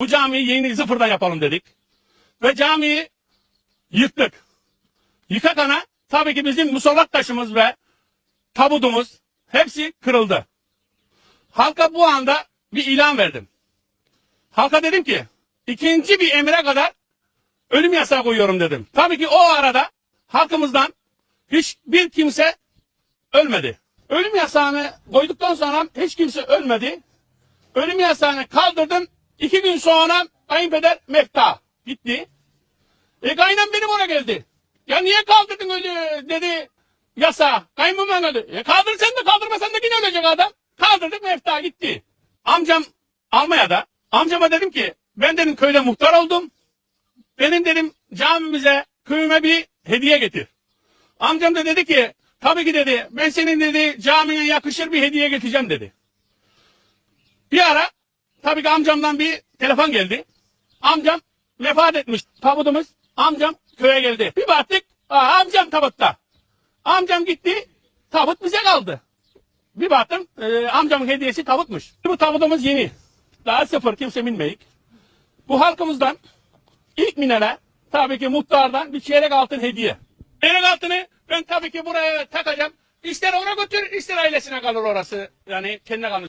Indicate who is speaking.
Speaker 1: Bu camiyi yeni sıfırdan yapalım dedik. Ve camiyi yıktık. Yıkakana tabii ki bizim musallat taşımız ve tabutumuz hepsi kırıldı. Halka bu anda bir ilan verdim. Halka dedim ki ikinci bir emre kadar ölüm yasağı koyuyorum dedim. Tabii ki o arada halkımızdan hiçbir kimse ölmedi. Ölüm yasağını koyduktan sonra hiç kimse ölmedi. Ölüm yasağını kaldırdım. İki gün sonra kayınpeder Mefta gitti. E kaynım benim ona geldi. Ya niye kaldırdın öyle dedi yasa. Kayınbabam öldü. E kaldır sen de kaldırmasan da yine ölecek adam. Kaldırdık Mefta gitti. Amcam Almanya'da. Amcama dedim ki ben dedim köyde muhtar oldum. Benim dedim camimize köyüme bir hediye getir. Amcam da dedi ki tabii ki dedi ben senin dedi camine yakışır bir hediye getireceğim dedi. Tabii ki amcamdan bir telefon geldi. Amcam vefat etmiş tabutumuz. Amcam köye geldi. Bir baktık aa, amcam tabutta. Amcam gitti tabut bize kaldı. Bir baktım e, amcamın hediyesi tabutmuş. Bu tabutumuz yeni. Daha sıfır kimse bilmeyik. Bu halkımızdan ilk minele tabii ki muhtardan bir çeyrek altın hediye. Çeyrek altını ben tabii ki buraya takacağım. İster ona götür ister ailesine kalır orası. Yani kendine kalır.